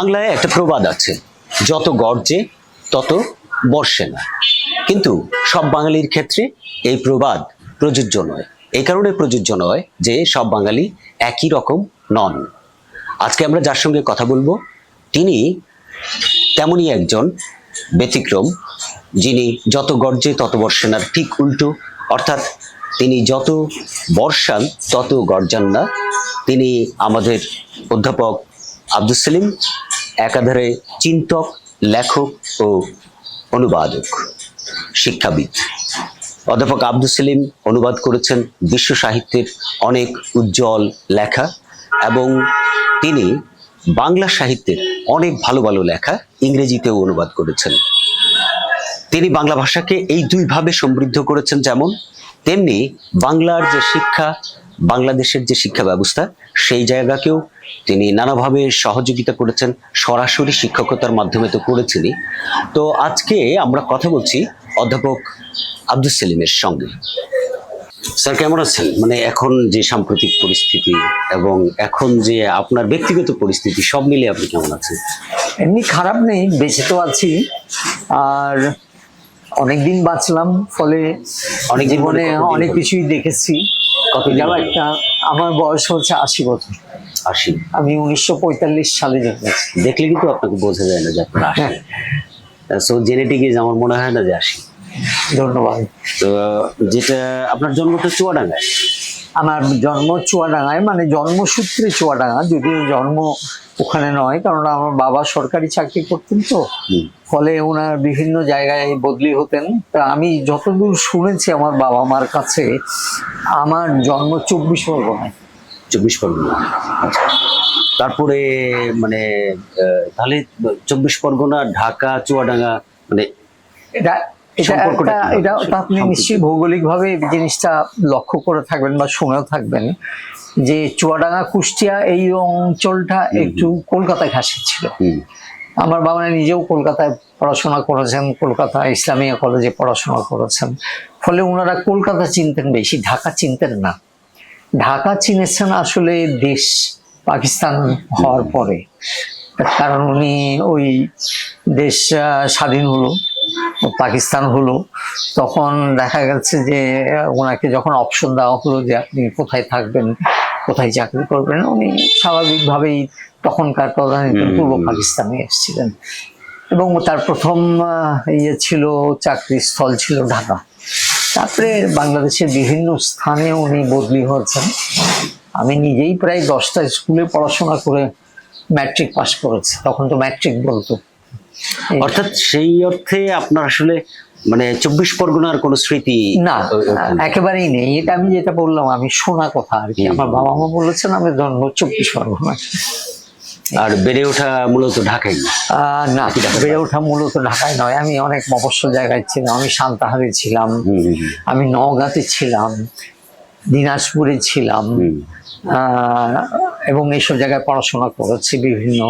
বাংলায় একটা প্রবাদ আছে, যত গর্জে তত বর্ষে না। কিন্তু সব বাঙালির ক্ষেত্রে এই প্রবাদ প্রযোজ্য নয়। এই কারণে প্রযোজ্য নয় যে সব বাঙালি একই রকম নন। আজকে আমরা যার সঙ্গে কথা বলব, তিনি তেমনই একজন ব্যতিক্রম, যিনি যত গর্জে তত বর্ষানার ঠিক উল্টো। অর্থাৎ তিনি যত বর্ষান তত গর্জান না। তিনি আমাদের অধ্যাপক আব্দুল সেলিম একাধারে চিন্তক, লেখক ও অনুবাদক, শিক্ষাবিদ। অধ্যাপক আব্দুল সেলিম অনুবাদ করেছেন বিশ্ব সাহিত্যের অনেক উজ্জ্বল লেখা এবং তিনি বাংলা সাহিত্যের অনেক ভালো ভালো লেখা ইংরেজিতেও অনুবাদ করেছেন। তিনি বাংলা ভাষাকে এই দুইভাবে সমৃদ্ধ করেছেন যেমন, তেমনি বাংলার যে শিক্ষা বাংলাদেশের যে শিক্ষা ব্যবস্থা সেই জায়গাকেও তিনি নানাভাবে সহযোগিতা করেছেন সরাসরি শিক্ষকতার মাধ্যমে তো করেছেনই। তো আজকে আমরা কথা বলছি অধ্যাপক আব্দুল সেলিমের সঙ্গে। স্যার কেমন আছেন? মানে এখন যে সাম্প্রতিক পরিস্থিতি এবং এখন যে আপনার ব্যক্তিগত পরিস্থিতি সব মিলে আপনি কেমন আছেন? এমনি খারাপ নেই বেঁচে তো আছি। আর অনেকদিন বাঁচলাম ফলে অনেক অনেক জীবনে অনেক কিছুই দেখেছি। কতদিন এটাও হলো? একটা আমার বয়স হচ্ছে আশি বছর। আশি। আমি উনিশশো পঁয়তাল্লিশ সালে জন্মেছি। দেখলে কিন্তু আপনাকে বোঝা যায় না যে আপনার আসি সো জেনেটিক ইজ আমার মনে হয় না যে আসি ধন্যবাদ। তো যেটা আপনার জন্ম তো চুয়াডাঙ্গায়। আমার জন্ম চুয়াডাঙ্গায় মানে জন্মসূত্রে চুয়াডাঙ্গা যদিও জন্ম ওখানে নয় কারণ আমার বাবা সরকারি চাকরি করতেন তো। ফলে ওনার বিভিন্ন জায়গায় বদলি হতেন। তা আমি যতদূর শুনেছি আমার বাবা মার কাছে আমার জন্ম চব্বিশ পরগনায় চব্বিশ পরগনা আচ্ছা। তারপরে মানে তাহলে চব্বিশ পরগনা ঢাকা চুয়াডাঙ্গা মানে এটা এটা সম্পর্কটা এটা আপনি। নিশ্চয়ই ভৌগোলিকভাবে জিনিসটা লক্ষ্য করে থাকবেন বা শুনেও থাকবেন যে চুয়াডাঙ্গা কুষ্টিয়া এই অঞ্চলটা একটু কলকাতায় ঘাসে ছিল। আমার বাবা নিজেও কলকাতায় পড়াশোনা করেছেন কলকাতা ইসলামিয়া কলেজে পড়াশোনা করেছেন। ফলে ওনারা কলকাতা চিনতেন বেশি ঢাকা চিনতেন না। ঢাকা চিনেছেন আসলে দেশ পাকিস্তান হওয়ার পরে। কারণ উনি ওই দেশ স্বাধীন হলো। পাকিস্তান হলো তখন দেখা গেছে যে ওনাকে যখন অপশন দেওয়া হলো যে আপনি কোথায় থাকবেন কোথায় চাকরি করবেন উনি স্বাভাবিকভাবেই তখনকার প্রধানমন্ত্রী পূর্ব পাকিস্তানে এসেছিলেন। এবং তার প্রথম ইয়ে ছিল চাকরির স্থল ছিল ঢাকা। তারপরে বাংলাদেশের বিভিন্ন স্থানে উনি বদলি হয়েছেন। আমি নিজেই প্রায় দশটা স্কুলে পড়াশোনা করে ম্যাট্রিক পাশ করেছি। তখন তো ম্যাট্রিক বলতো। অর্থাৎ সেই অর্থে আপনার আসলে মানে চব্বিশ পরগনার কোনো স্মৃতি না একেবারেই নেই। এটা আমি যেটা বললাম আমি শোনা কথা আর কি। আমার বাবা মা বলেছেন আমি জন্ম চব্বিশ পরগনা আর বেড়ে ওঠা মূলত ঢাকায় না? বেড়ে ওঠা মূলত ঢাকায় নয়। আমি অনেক মফস্বল জায়গায় ছিলাম আমি সান্তাহারে ছিলাম আমি নওগাঁতে ছিলাম। দিনাজপুরে ছিলাম। এবং এইসব জায়গায় পড়াশোনা করেছি বিভিন্ন।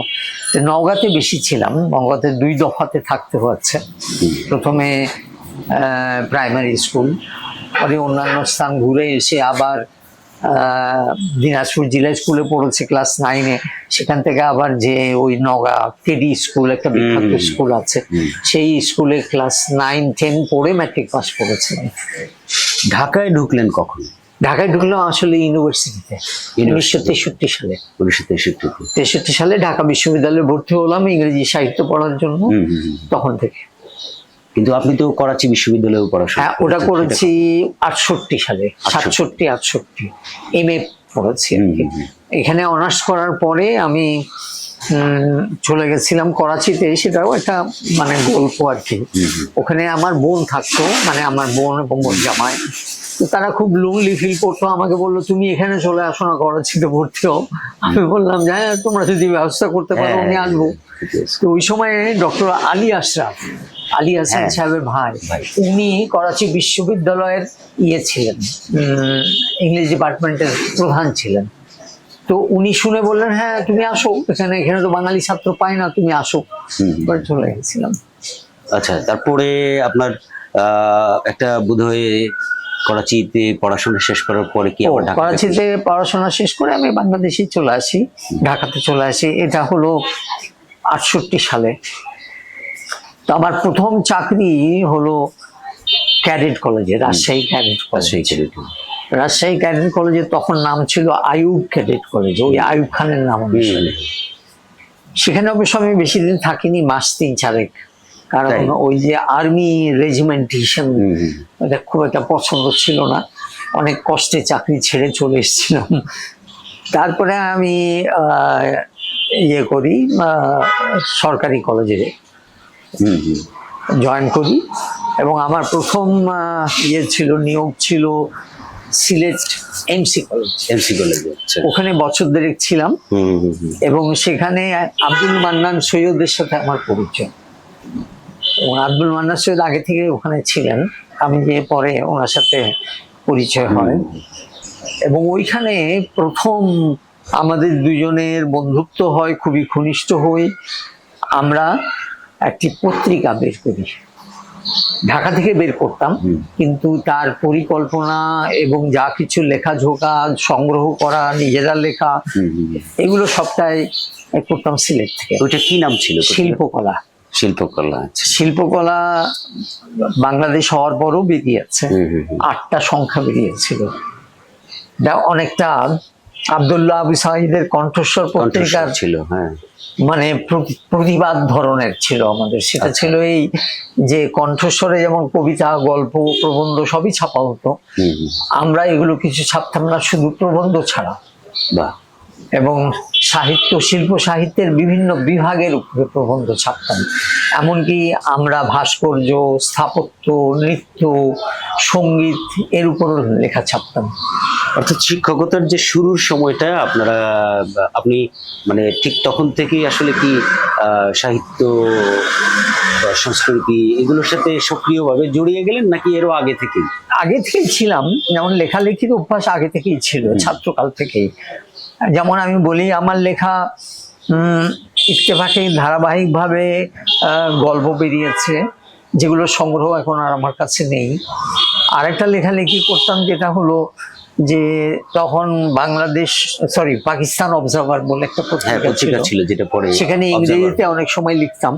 নওগাঁতে বেশি ছিলাম নওগাঁতে দুই দফাতে থাকতে হচ্ছে। প্রথমে প্রাইমারি স্কুল পরে অন্যান্য স্থান ঘুরে এসে আবার দিনাজপুর জেলা স্কুলে পড়েছে ক্লাস নাইনে সেখান থেকে আবার যে ওই নগা কেডি স্কুল একটা বিখ্যাত স্কুল আছে। সেই স্কুলে ক্লাস নাইন টেন পড়ে ম্যাট্রিক পাস করেছিলাম। ঢাকায় ঢুকলেন কখন? ঢাকায় ঢুকলাম আসলে ইউনিভার্সিটিতে উনিশশো তেষট্টি সালে। উনিশশো তেষট্টি। তেষট্টি সালে ঢাকা বিশ্ববিদ্যালয়ে ভর্তি হলাম ইংরেজি সাহিত্য পড়ার জন্য। তখন থেকে। কিন্তু আপনি তো করাচি বিশ্ববিদ্যালয়েও পড়াশোনা হ্যাঁ ওটা করেছি আটষট্টি সালে সাতষট্টি আটষট্টি এম এ পড়েছি এখানে অনার্স করার পরে আমি চলে গেছিলাম করাচিতে সেটাও একটা মানে গল্প আর কি। ওখানে আমার বোন থাকতো মানে আমার বোন এবং বোন জামাই তারা খুব লোনলি ফিল করতো আমাকে বলল তুমি এখানে চলে আসো না করাচিতে ভর্তি হও আমি বললাম যে হ্যাঁ তোমরা যদি ব্যবস্থা করতে পারো আমি হ্যাঁ, আসব তো ওই সময়ে ডক্টর আলী আশরাফ আলী হাসান হ্যাঁ। সাহেবের ভাই। উনি করাচি বিশ্ববিদ্যালয়ের ইয়ে ছিলেন উম, ইংলিশ ডিপার্টমেন্টের প্রধান ছিলেন তো উনি শুনে বললেন হ্যাঁ তুমি আসো। এখানে এখানে তো বাঙালি ছাত্র পায় না তুমি আসো। চলে গেছিলাম। আচ্ছা তারপরে আপনার একটা বোধহয় করাচিতে পড়াশোনা শেষ করার পরে কি আবার করাচিতে পড়াশোনা শেষ করে আমি বাংলাদেশে চলে আসি ঢাকাতে চলে আসি। এটা হলো আটষট্টি সালে। তো আমার প্রথম চাকরি হলো ক্যাডেট কলেজে Rajshahi cadet college. Rajshahi cadet কলেজে তখন নাম ছিল আয়ুব ক্যাডেট কলেজ। ওই আয়ুব খানের নাম অনুসারে সেখানে অবশ্য আমি বেশি দিন থাকিনি মাস তিন চারেক। কারণ ওই যে আর্মি রেজিমেন্টেশন হুম। এটা খুব একটা পছন্দ ছিল না। অনেক কষ্টে চাকরি ছেড়ে চলে এসেছিলাম। তারপরে আমি ইয়ে করি সরকারি কলেজে। জয়েন করি। এবং আমার প্রথম ইয়ে ছিল নিয়োগ ছিল সিলেট এমসি কলেজ এমসি কলেজে ওখানে বছর দেড়েক ছিলাম। এবং সেখানে আব্দুল মান্নান সৈয়দের সাথে আমার পরিচয়। আব্দুল মান্নান সৈয়দ আগে থেকে ওখানে ছিলেন। আমি যে পরে ওনার সাথে পরিচয় হয়। এবং ওইখানে প্রথম আমাদের দুজনের বন্ধুত্ব হয় খুবই ঘনিষ্ঠ হই। আমরা একটি পত্রিকা বের করি। ঢাকা থেকে বের করতাম কিন্তু তার পরিকল্পনা এবং যা কিছু লেখাঝোকা সংগ্রহ করা নিজেরা লেখা। এগুলো সবটাই করতাম সিলেট থেকে। ওইটা কি নাম ছিল? শিল্পকলা। শিল্পকলা আচ্ছা। শিল্পকলা বাংলাদেশ হওয়ার পরও বেরিয়েছে। আটটা সংখ্যা বেরিয়েছিল। অনেকটা আবদুল্লাহ আবু সাহিদের কণ্ঠস্বর পত্রিকার ছিল হ্যাঁ। মানে প্রতি- প্রতিবাদ ধরনের ছিল আমাদের। সেটা ছিল এই যে কণ্ঠস্বরে যেমন কবিতা গল্প প্রবন্ধ সবই ছাপা হতো। আমরা এগুলো কিছু ছাপতাম না শুধু প্রবন্ধ ছাড়া। বাহ। এবং সাহিত্য শিল্প সাহিত্যের বিভিন্ন বিভাগের উপরে প্রবন্ধ ছাপতাম। এমনকি আমরা ভাস্কর্য স্থাপত্য নৃত্য সংগীত এর উপরও লেখা ছাপতাম। অর্থাৎ শিক্ষকতার যে শুরুর সময়টা আপনারা আপনি মানে ঠিক তখন থেকেই আসলে কি সাহিত্য সংস্কৃতি এগুলোর সাথে সক্রিয়ভাবে জড়িয়ে গেলেন নাকি এরও আগে থেকেই? আগে থেকেই ছিলাম। যেমন লেখালেখির অভ্যাস আগে থেকেই ছিল ছাত্রকাল থেকেই। যেমন আমি বলি আমার লেখা ইত্তেফাকে ধারাবাহিকভাবে গল্প বেরিয়েছে যেগুলো সংগ্রহ এখন আর আমার কাছে নেই। আরেকটা লেখালেখি করতাম যেটা হলো যে তখন বাংলাদেশ সরি পাকিস্তান অবজার্ভার বলে একটা হ্যাঁ পত্রিকা পত্রিকা ছিল যেটা পরে সেখানে ইংরেজিতে অনেক সময় লিখতাম।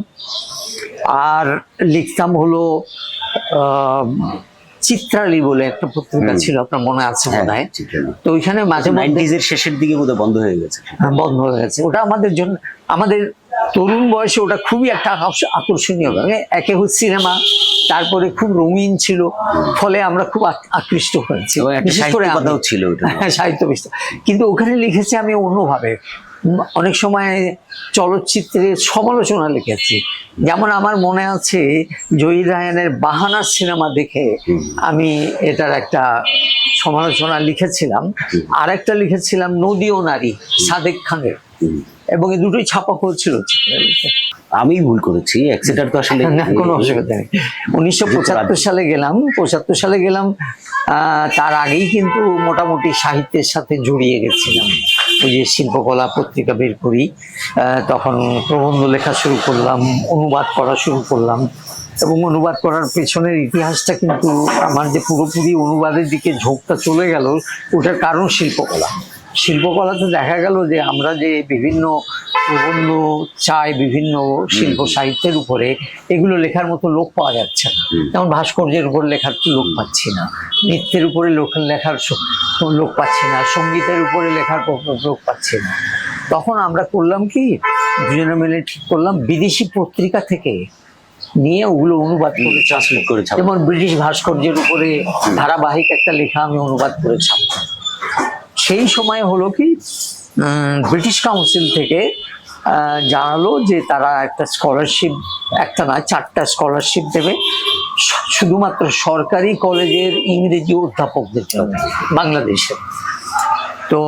আর লিখতাম হলো আহ, চিত্রালী বলে একটা পত্রিকা ছিল আপনার মনে আছে হ্যাঁ, মনে হয় তো ওইখানে মাঝে 90s এর শেষের দিকে বোধহয় বন্ধ হয়ে গেছে। হ্যাঁ, বন্ধ হয়ে গেছে। ওটা আমাদের জন্য আমাদের তরুণ বয়সে ওটা খুবই একটা আকর্ষ- আকর্ষণীয়। মানে একে হচ্ছে সিনেমা তারপরে খুব রঙিন ছিল ফলে আমরা খুব আকৃষ্ট হয়েছি। একটা বিশেষ করে সাহিত্য ছিল ওটা। হ্যাঁ, সাহিত্য কিন্তু ওখানে লিখেছি আমি অন্যভাবে। অনেক সময় চলচ্চিত্রের সমালোচনা লিখেছি। যেমন আমার মনে আছে জয়ী রায়ানের বাহানার সিনেমা দেখে আমি এটার একটা সমালোচনা লিখেছিলাম। আর একটা লিখেছিলাম নদীয় ও নারী সাদেক খানের। এবং এই দুটোই ছাপা হয়েছিল। আমি ভুল করেছি অ্যাক্সিডেন্ট তো আসলে না কোনো অসুবিধা নেই। উনিশশো পঁচাত্তর সালে গেলাম পঁচাত্তর সালে গেলাম তার আগেই কিন্তু মোটামুটি সাহিত্যের সাথে জড়িয়ে গেছিলাম। ওই যে শিল্পকলা পত্রিকা বের করি তখন প্রবন্ধ লেখা শুরু করলাম অনুবাদ করা শুরু করলাম এবং অনুবাদ করার পেছনের ইতিহাসটা কিন্তু আমার যে পুরোপুরি অনুবাদের দিকে ঝোঁকটা চলে গেল ওটার কারণ শিল্পকলা। শিল্পকলাতে দেখা গেল যে আমরা যে বিভিন্ন প্রবন্ধ চাই বিভিন্ন শিল্প সাহিত্যের উপরে এগুলো লেখার মতো লোক পাওয়া যাচ্ছে না। যেমন ভাস্কর্যের উপর লেখার তো লোক পাচ্ছি না। নৃত্যের উপরে লোক লেখার লোক পাচ্ছি না। সঙ্গীতের উপরে লেখার লোক পাচ্ছি না। তখন আমরা করলাম কি দুজনে মিলে ঠিক করলাম বিদেশি পত্রিকা থেকে নিয়ে ওগুলো অনুবাদ করে ট্রান্সলেট করে ছাপা। যেমন ব্রিটিশ ভাস্কর্যের উপরে ধারাবাহিক একটা লেখা আমি অনুবাদ করে ছাপতাম সেই সময় হলো কি ব্রিটিশ কাউন্সিল থেকে জানালো যে তারা একটা স্কলারশিপ একটা না চারটা স্কলারশিপ দেবে। শুধুমাত্র সরকারি কলেজের ইংরেজি অধ্যাপকদের জন্য বাংলাদেশে তো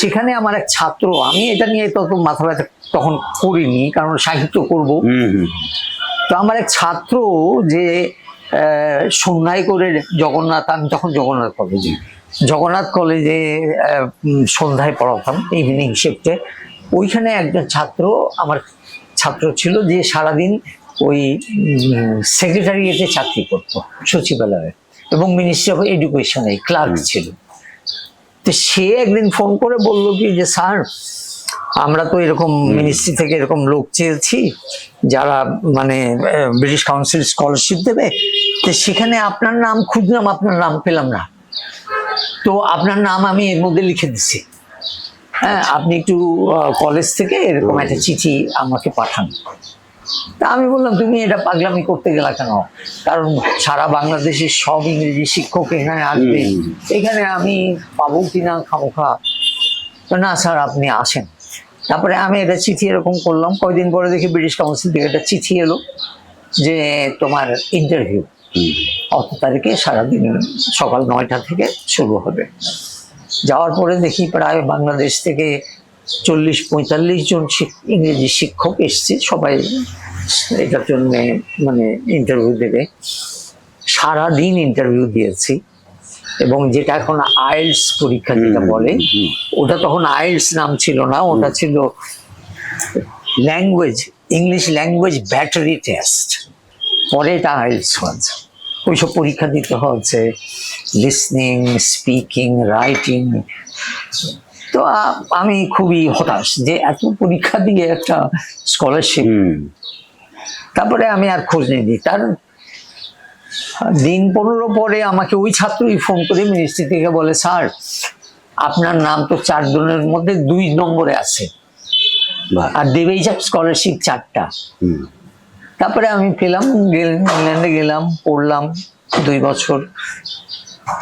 সেখানে আমার এক ছাত্র আমি এটা নিয়ে তত মাথা ব্যথা তখন করিনি কারণ সাহিত্য করব। তো আমার এক ছাত্র যে সন্ধ্যায় করে জগন্নাথ আমি তখন জগন্নাথ কলেজে। জগন্নাথ কলেজে সন্ধ্যায় পড়াতাম ইভিনিং শিফটে ওইখানে একজন ছাত্র আমার ছাত্র ছিল যে সারাদিন ওই সেক্রেটারিয়েটে চাকরি করতো সচিবালয়ে। এবং মিনিস্ট্রি অফ এডুকেশনে ক্লার্ক ছিল। তো সে একদিন ফোন করে বলল কি যে স্যার আমরা তো এরকম মিনিস্ট্রি থেকে এরকম লোক চেয়েছি যারা মানে ব্রিটিশ কাউন্সিল স্কলারশিপ দেবে। তো সেখানে আপনার নাম খুঁজলাম আপনার নাম পেলাম না। তো আপনার নাম আমি এর মধ্যে লিখে দিচ্ছি হ্যাঁ আপনি একটু কলেজ থেকে এরকম একটা চিঠি আমাকে পাঠান। তা আমি বললাম তুমি এটা পাগলামি করতে গেলা কেন? কারণ সারা বাংলাদেশের সব ইংরেজি শিক্ষক এখানে আসবে। এখানে আমি পাবো কিনা খামোখা তো না স্যার আপনি আসেন। তারপরে আমি এটা চিঠি এরকম করলাম। কয়দিন পরে দেখি ব্রিটিশ কাউন্সিল থেকে একটা চিঠি এলো যে তোমার ইন্টারভিউ অত তারিখে সারাদিন সকাল নয়টা থেকে শুরু হবে। যাওয়ার পরে দেখি প্রায় বাংলাদেশ থেকে চল্লিশ পঁয়তাল্লিশ জন ইংরেজি শিক্ষক এসছে সবাই এটার জন্যে মানে ইন্টারভিউ দেবে। সারাদিন ইন্টারভিউ দিয়েছি এবং যেটা এখন আইএলস পরীক্ষা যেটা বলে ওটা তখন আইএলস নাম ছিল না ওটা ছিল language English language battery test পরে এটা আইলস হয়েছে। ওইসব পরীক্ষা দিতে হচ্ছে। লিসনিং স্পিকিং রাইটিং তো আমি খুবই হতাশ যে এত পরীক্ষা দিয়ে একটা স্কলারশিপ তারপরে আমি আর খোঁজ নিই তার দিন পনেরো পরে আমাকে ওই ছাত্রই ফোন করে মিনিস্ট্রি থেকে বলে স্যার আপনার নাম তো চারজনের মধ্যে দুই নম্বরে আছে। আর দেবেই যাক স্কলারশিপ চারটা। তারপরে আমি পেলাম ইংল্যান্ডে গেলাম, পড়লাম দুই বছর।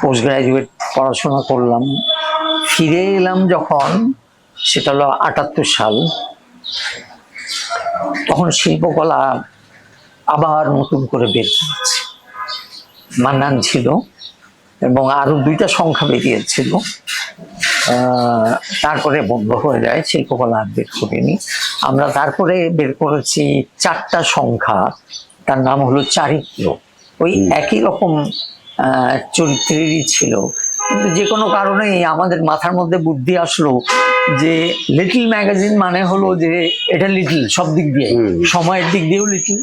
পোস্ট গ্রাজুয়েট পড়াশোনা করলাম। ফিরে এলাম যখন, সেটা হলো আটাত্তর সাল। তখন শিল্পকলা আবার নতুন করে বের করেছে মান্নান ছিল এবং আরও দুইটা সংখ্যা বেরিয়েছিল। তারপরে বন্ধ হয়ে যায় শিল্পকলা আর বের করিনি। আমরা তারপরে বের করেছি চারটা সংখ্যা তার নাম হলো চারিত্র। ওই একই রকম চরিত্রেরই ছিল। কিন্তু যে কোনো কারণে আমাদের মাথার মধ্যে বুদ্ধি আসলো যে লিটল ম্যাগাজিন মানে হলো যে এটা লিটল সব দিক দিয়ে। সময়ের দিক দিয়েও লিটল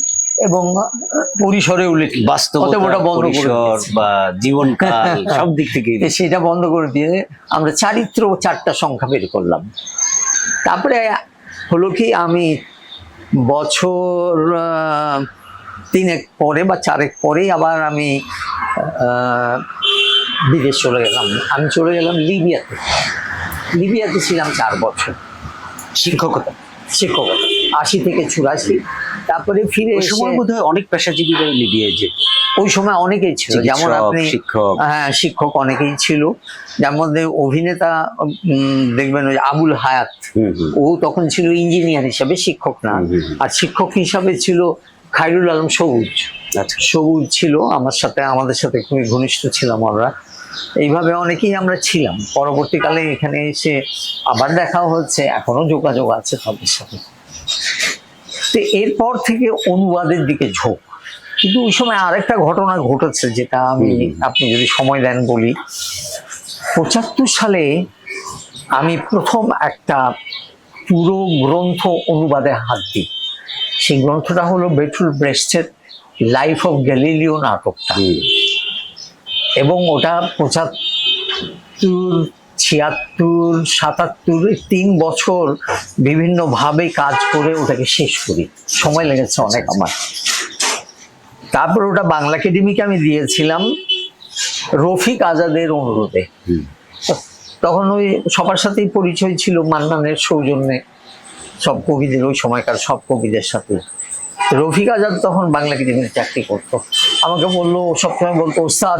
এবং পরিসরে লিটল বাস্তবতা ওটা বন্ধ করে পরিসর বা জীবনকাল সব দিক থেকে সেটা বন্ধ করে দিয়ে আমরা চারিত্র চারটা সংখ্যা বের করলাম। তারপরে হলো কি আমি বছর তিনেক পরে বা চারেক পরেই আবার আমি বিদেশ চলে গেলাম। আমি চলে গেলাম লিবিয়াতে। লিবিয়াতে ছিলাম চার বছর। শিক্ষকতা। শিক্ষকতা। আশি থেকে চুরাশি। তারপরে ফিরে ওই এসে সময় বোধ হয় অনেক পেশাজীবীরা লিবিয়ে ওই সময় অনেকেই ছিল। যেমন আপনি শিক্ষক। হ্যাঁ শিক্ষক অনেকেই ছিল। যার মধ্যে অভিনেতা দেখবেন ওই আবুল হায়াত। ও তখন ছিল ইঞ্জিনিয়ার হিসাবে শিক্ষক না। আর শিক্ষক হিসাবে ছিল খাইরুল আলম সবুজ। আচ্ছা। সবুজ ছিল। আমার সাথে আমাদের সাথে খুবই ঘনিষ্ঠ ছিলাম আমরা। এইভাবে অনেকেই আমরা ছিলাম। পরবর্তীকালে এখানে এসে আবার দেখাও হচ্ছে। এখনও যোগাযোগ আছে তাদের সাথে। তো এরপর থেকে অনুবাদের দিকে ঝোঁক। কিন্তু ওই সময় আরেকটা ঘটনা ঘটেছে যেটা আমি আপনি যদি সময় দেন বলি। পঁচাত্তর সালে আমি প্রথম একটা পুরো গ্রন্থ অনুবাদে হাত দিই। সেই গ্রন্থটা হলো বেটুল ব্রেস্টের লাইফ অফ গ্যালিলিও নাটকটা। এবং ওটা পঁচাত্তর ছিয়াত্তর সাতাত্তর তিন বছর বিভিন্নভাবে কাজ করে ওটাকে শেষ করি। সময় লেগেছে অনেক আমার। তারপর ওটা বাংলা একাডেমিকে আমি দিয়েছিলাম রফিক আজাদের অনুরোধে। তখন ওই সবার সাথেই পরিচয় ছিল মান্নানের সৌজন্যে সব কবিদের ওই সময়কার সব কবিদের সাথে। রফিক আজাদ তখন বাংলা একাডেমির চাকরি করতো। আমাকে বলল ও সবসময় বলতো ওস্তাদ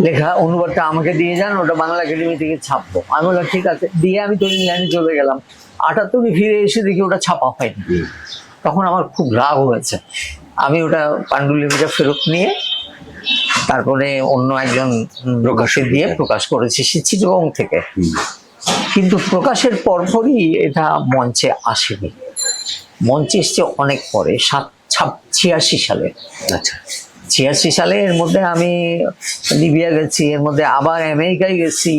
লেখা অনুবাদটা আমাকে দিয়ে যান, ওটা বাংলা একাডেমি থেকে ছাপবো। আমি বললাম, ঠিক আছে। দিয়ে আমি তো ইংল্যান্ডে চলে গেলাম। আটাত্তরে ফিরে এসে দেখি ওটা ছাপা হয়নি। তখন আমার খুব রাগ হয়েছে। আমি ওটা পাণ্ডুলিপিটা ফেরত নিয়ে তারপরে অন্য একজন প্রকাশে দিয়ে প্রকাশ করেছি সে চিটগং থেকে। কিন্তু প্রকাশের পরপরই এটা মঞ্চে আসেনি। মঞ্চে এসছে অনেক পরে, সাত ছিয়াশি সালে। আচ্ছা। ছিয়াশি সালে এর মধ্যে আমি লিবিয়া গেছি এর মধ্যে আবার আমেরিকায় গেছি।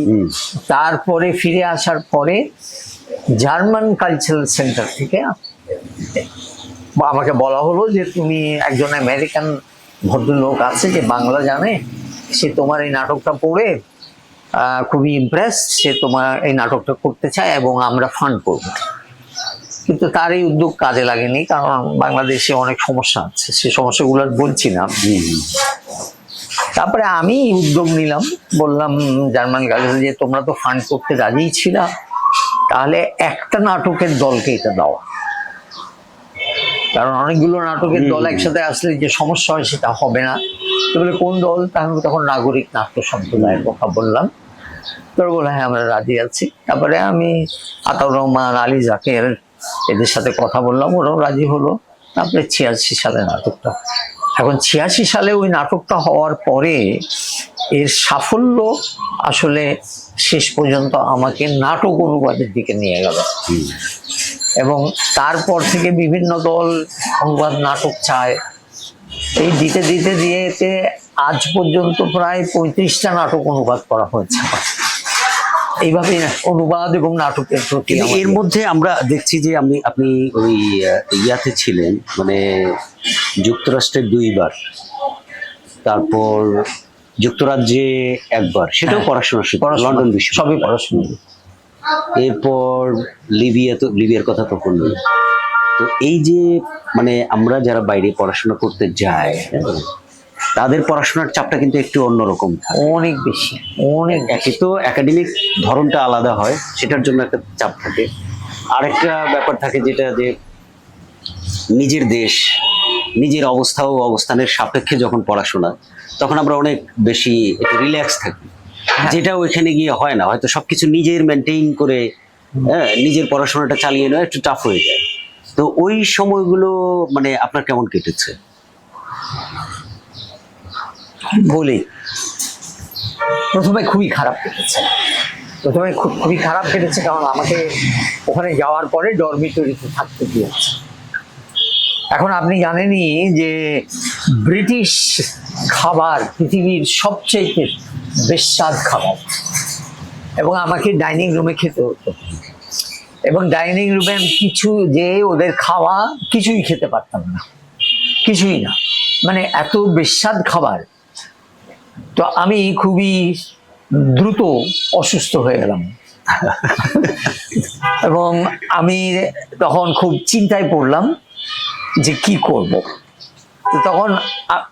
তারপরে ফিরে আসার পরে জার্মান কালচারাল সেন্টার থেকে আমাকে বলা হলো যে তুমি একজন আমেরিকান ভদ্রলোক আছে যে বাংলা জানে সে তোমার এই নাটকটা পড়ে খুবই ইমপ্রেস সে তোমার এই নাটকটা করতে চায় এবং আমরা ফান্ড করব। কিন্তু তার এই উদ্যোগ কাজে লাগেনি কারণ বাংলাদেশে অনেক সমস্যা আছে। সে সমস্যাগুলো আর বলছি না। তারপরে আমি উদ্যোগ নিলাম বললাম জার্মান গার্লস যে তোমরা তো ফান্ড করতে রাজিই ছিলা তাহলে একটা নাটকের দলকে এটা দাও। কারণ অনেকগুলো নাটকের দল একসাথে আসলে যে সমস্যা হয় সেটা হবে না। তো বলে কোন দল? তাহলে তখন নাগরিক নাট্য সম্প্রদায়ের কথা বললাম। তোর বলে হ্যাঁ আমরা রাজি আছি। তারপরে আমি আতাউর রহমান আলী জাকের এদের সাথে কথা বললাম ওরাও রাজি হলো। তারপরে ছিয়াশি সালে নাটকটা। এখন ছিয়াশি সালে ওই নাটকটা হওয়ার পরে এর সাফল্য আসলে শেষ পর্যন্ত আমাকে নাটক অনুবাদের দিকে নিয়ে গেল। এবং তারপর থেকে বিভিন্ন দল অনুবাদ নাটক চায়। এই দিতে দিতে দিয়েতে আজ পর্যন্ত প্রায় পঁয়ত্রিশটা নাটক অনুবাদ করা হয়েছে। এইভাবেই না- অনুবাদ এবং নাটকের প্রতি এর। মধ্যে আমরা দেখছি যে আমি আপনি ওই ইয়াতে ছিলেন মানে যুক্তরাষ্ট্রে দুইবার তারপর যুক্তরাজ্যে একবার সেটাও হ্যাঁ, পড়াশোনা লন্ডন বিশ্ব সবই পড়াশোনা এরপর লিবিয়া তো লিবিয়ার কথা তো তো এই যে মানে আমরা যারা বাইরে পড়াশোনা করতে যাই হ্যাঁ, তাদের পড়াশোনার চাপটা কিন্তু একটু অন্যরকম। অনেক বেশি অনেক একে তো একাডেমিক ধরনটা আলাদা হয় সেটার জন্য একটা চাপ থাকে। আরেকটা ব্যাপার থাকে যেটা যে নিজের দেশ নিজের অবস্থা ও অবস্থানের সাপেক্ষে যখন পড়াশোনা তখন আমরা অনেক বেশি একটু রিল্যাক্স থাকি। যেটা ওইখানে গিয়ে হয় না হয়তো সবকিছু নিজের মেনটেইন করে হ্যাঁ, নিজের পড়াশোনাটা চালিয়ে নেওয়া একটু টাফ হয়ে যায়। তো ওই সময়গুলো মানে আপনার কেমন কেটেছে? বলি প্রথমে খুবই খারাপ কেটেছে। প্রথমে খুব- খুবই খারাপ কেটেছে কারণ আমাকে ওখানে যাওয়ার পরে ডরমিটরিতে থাকতে দিয়েছে। এখন আপনি জানেনই যে ব্রিটিশ খাবার পৃথিবীর সবচেয়ে বেস্বাদ খাবার। এবং আমাকে ডাইনিং রুমে খেতে হতো। এবং ডাইনিং রুমে কিছু যে ওদের খাওয়া কিছুই খেতে পারতাম না। কিছুই না। মানে এত বেস্বাদ খাবার তো আমি খুবই দ্রুত অসুস্থ হয়ে গেলাম। এবং আমি তখন খুব চিন্তায় পড়লাম যে কি করব। তো তখন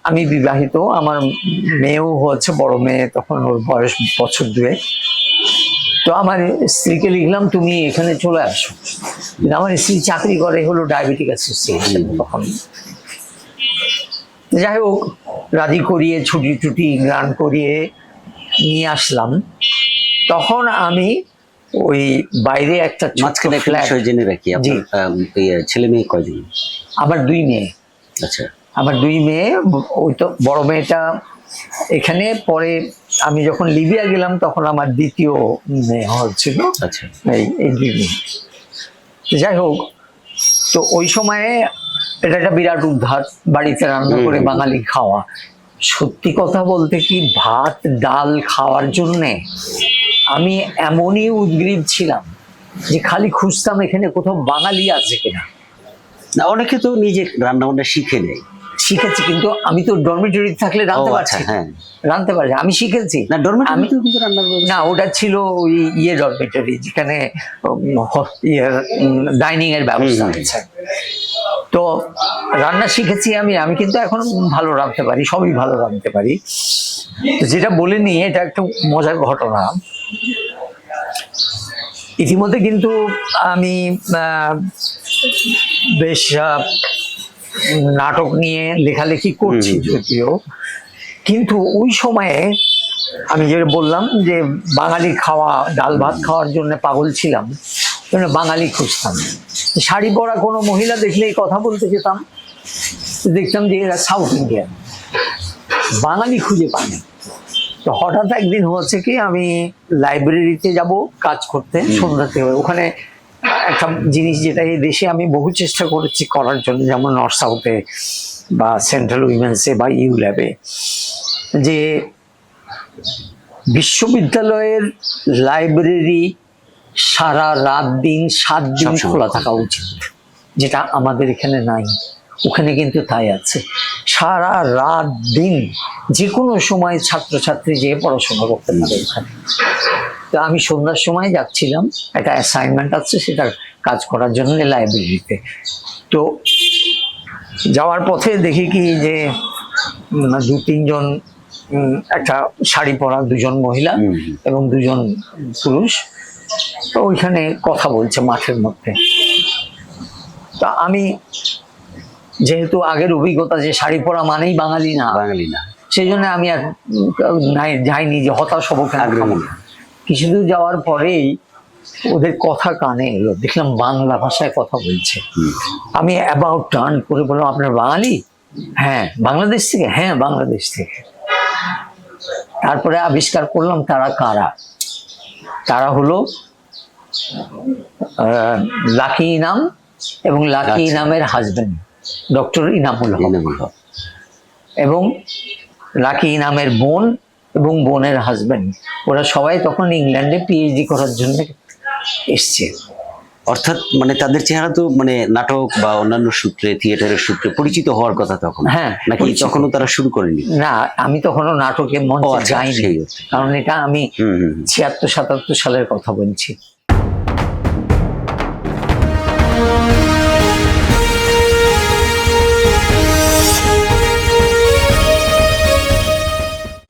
আমি বিবাহিত আমার মেয়েও হচ্ছে বড় মেয়ে তখন ওর বয়স বছর দুয়ে তো আমার স্ত্রীকে লিখলাম তুমি এখানে চলে আসো। আমার স্ত্রী চাকরি করে হলো ডায়াবেটিক অ্যাসোসিয়েশন তখন। যাই হোক রাজি করিয়ে ছুটি টুটি গান করিয়ে নিয়ে আসলাম। তখন আমি ওই বাইরে একটা মাঝখানে একটা বিষয় জেনে রাখি ছেলে মেয়ে কয়জন? আমার দুই মেয়ে। আচ্ছা। আমার দুই মেয়ে ওই তো বড় মেয়েটা এখানে পরে আমি যখন লিবিয়া গেলাম তখন আমার দ্বিতীয় মেয়ে হচ্ছিল আচ্ছা। এই এই দুই মেয়ে। যাই হোক তো ওই সময়ে এটা একটা বিরাট উদ্ধার। বাড়িতে রান্না করে বাঙালি খাওয়া। সত্যি কথা বলতে কি ভাত ডাল খাওয়ার জন্যে আমি এমনই উদ্গ্রীব ছিলাম যে খালি খুঁজতাম এখানে কোথাও বাঙালি আছে কিনা। না অনেকে তো নিজে রান্না বান্না শিখে নেয়। শিখেছি কিন্তু আমি তো ডরমিটরি থাকলে রাঁধতে ও, পারছি। আচ্ছা, হ্যাঁ। রাঁধতে পারছি আমি শিখেছি। না আমি ডরমেটরিতেও কিন্তু ব্যবস্থা না ওটা ছিল ওই ইয়ে ডরমিটরি যেখানে ডাইনিং এর ব্যবস্থা। আছে। তো রান্না শিখেছি আমি আমি কিন্তু এখন ভালো রাঁধতে পারি সবই ভালো রাঁধতে পারি। যেটা বলে নি এটা একটা মজার ঘটনা। ইতিমধ্যে কিন্তু আমি বেশ নাটক নিয়ে লেখালেখি করছি। যদিও। কিন্তু ওই সময়ে আমি যে বললাম যে বাঙালি খাওয়া ডাল ভাত খাওয়ার জন্য পাগল ছিলাম। বাঙালি খুঁজতাম। শাড়ি পরা কোনো মহিলা দেখলেই কথা বলতে যেতাম। দেখতাম যে এরা সাউথ ইন্ডিয়ান বাঙালি খুঁজে পাইনি। তো হঠাৎ একদিন হচ্ছে কি আমি লাইব্রেরিতে যাব কাজ করতে সন্ধ্যাতে ওখানে একটা জিনিস যেটা এই দেশে আমি বহু চেষ্টা করেছি করার জন্য যেমন নর্থ সাউথে বা সেন্ট্রাল উইমেন্সে বা ইউ ল্যাবে যে বিশ্ববিদ্যালয়ের লাইব্রেরি সারা রাত দিন সাত দিন খোলা। থাকা উচিত যেটা আমাদের এখানে নাই। ওখানে কিন্তু তাই আছে। সারা রাত দিন যে কোনো সময় ছাত্রছাত্রী যেয়ে পড়াশোনা করতে পারে ওখানে তো আমি সন্ধ্যার সময় যাচ্ছিলাম একটা অ্যাসাইনমেন্ট আছে সেটা কাজ করার জন্য লাইব্রেরিতে তো যাওয়ার পথে দেখি কি যে দু তিনজন একটা শাড়ি পরা দুজন মহিলা এবং দুজন পুরুষ। ওইখানে কথা বলছে মাঠের মধ্যে। তা আমি যেহেতু আগের অভিজ্ঞতা যে শাড়ি পরা মানেই বাঙালি না বাঙালি না। সেই জন্য আমি আর নাই যাইনি যে হতাশ হব কেন? আগ্রহী না। না। যাওয়ার পরেই ওদের কথা কানে এলো। দেখলাম বাংলা ভাষায় কথা বলছে। আমি অ্যাবাউট টার্ন করে বললাম আপনার বাঙালি? হ্যাঁ বাংলাদেশ থেকে? হ্যাঁ বাংলাদেশ থেকে। তারপরে আবিষ্কার করলাম তারা কারা? তারা হলো লাকি ইনাম এবং লাকি আচ্ছা। ইনামের হাজবেন্ড ডক্টর ইনামুল হক। এবং লাকি ইনামের বোন এবং বোনের হাজবেন্ড ওরা সবাই তখন ইংল্যান্ডে পিএইচডি করার জন্য এসছে অর্থাৎ মানে তাদের চেহারা তো মানে নাটক বা অন্যান্য সূত্রে থিয়েটারের সূত্রে পরিচিত হওয়ার কথা তখন। হ্যাঁ নাকি তখনও তারা শুরু করেনি? না আমি তখনও নাটকে মঞ্চে আচ্ছা, যাইনি। আচ্ছা, কারণ এটা আমি ছিয়াত্তর সাতাত্তর সালের কথা বলছি।